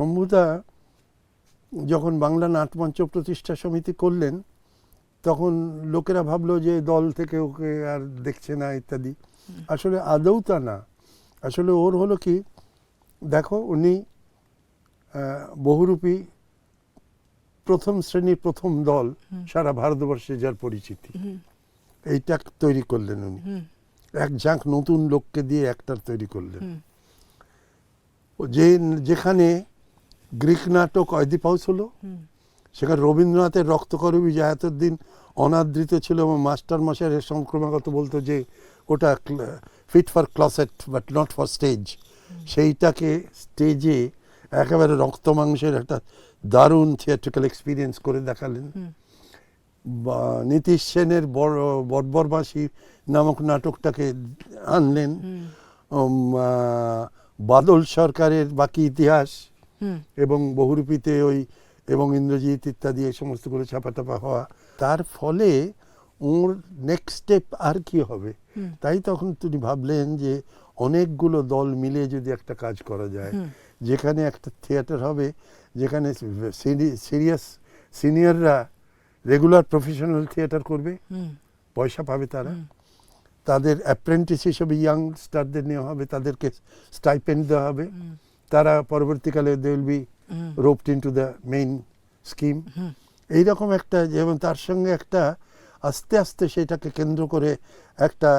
শম্ভুদা যখন বাংলা নাটমঞ্চ প্রতিষ্ঠা সমিতি করলেন তখন লোকেরা ভাবলো যে দল থেকে ওকে আর দেখছে না ইত্যাদি। আসলে আদৌ তা না। আসলে ওর হলো কি দেখো উনি বহুরূপী প্রথম শ্রেণির প্রথম দল সারা ভারতবর্ষে যার পরিচিতি। এইটা তৈরি করলেন উনি। এক ঝাঁক নতুন লোককে দিয়ে একটার তৈরি করলেন। ও যে যেখানে গ্রিক নাটক অয়দিপাউস হলো সেখানে রবীন্দ্রনাথের রক্তকরবী জাহাতুদ্দিন অনাদৃত ছিল এবং মাস্টার মশাইয়ের সংক্রমাগত বলতো যে ওটা fit for closet but not for stage সেইটাকে স্টেজে একেবারে রক্ত মাংসের একটা দারুণ থিয়েট্রিক্যাল এক্সপিরিয়েন্স করে দেখালেন। বা নীতিশ সেনের বড় বর্বরবাসী নামক নাটকটাকে আনলেন। বাদল সরকারের বাকি ইতিহাস এবং বহুরূপীতে ওই এবং ইন্দ্রজিৎ ইত্যাদি এই সমস্ত করে ছাপা টাপা হওয়া। তার ফলে ওর নেক্সট স্টেপ আর কি হবে? তাই তখন তিনি ভাবলেন যে অনেকগুলো দল মিলে যদি একটা কাজ করা যায় যেখানে একটা থিয়েটার হবে যেখানে সিরিয়াস সিনিয়ররা রেগুলার প্রফেশনাল থিয়েটার করবে পয়সা পাবে তারা। তাদের অ্যাপ্রেন্টিস হিসেবে ইয়াং স্টারদের নেওয়া হবে তাদেরকে স্টাইপেন্ড দেওয়া হবে। তারা পরবর্তীকালে they will be roped into the main scheme এইরকম একটা যেমন তার সঙ্গে একটা আস্তে আস্তে সেটাকে কেন্দ্র করে একটা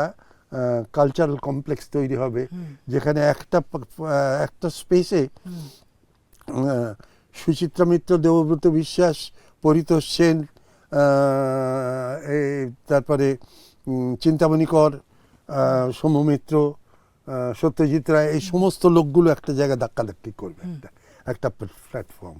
কালচারাল কমপ্লেক্স তৈরি হবে যেখানে একটা একটা স্পেসে সুচিত্রা মিত্র দেবব্রত বিশ্বাস পরিতোষ সেন এই তারপরে উম, চিন্তামণি কর সৌম্য মিত্র সত্যজিৎ রায় এই সমস্ত লোকগুলো একটা জায়গায় ধাক্কাধাক্কি করবে একটা প্ল্যাটফর্ম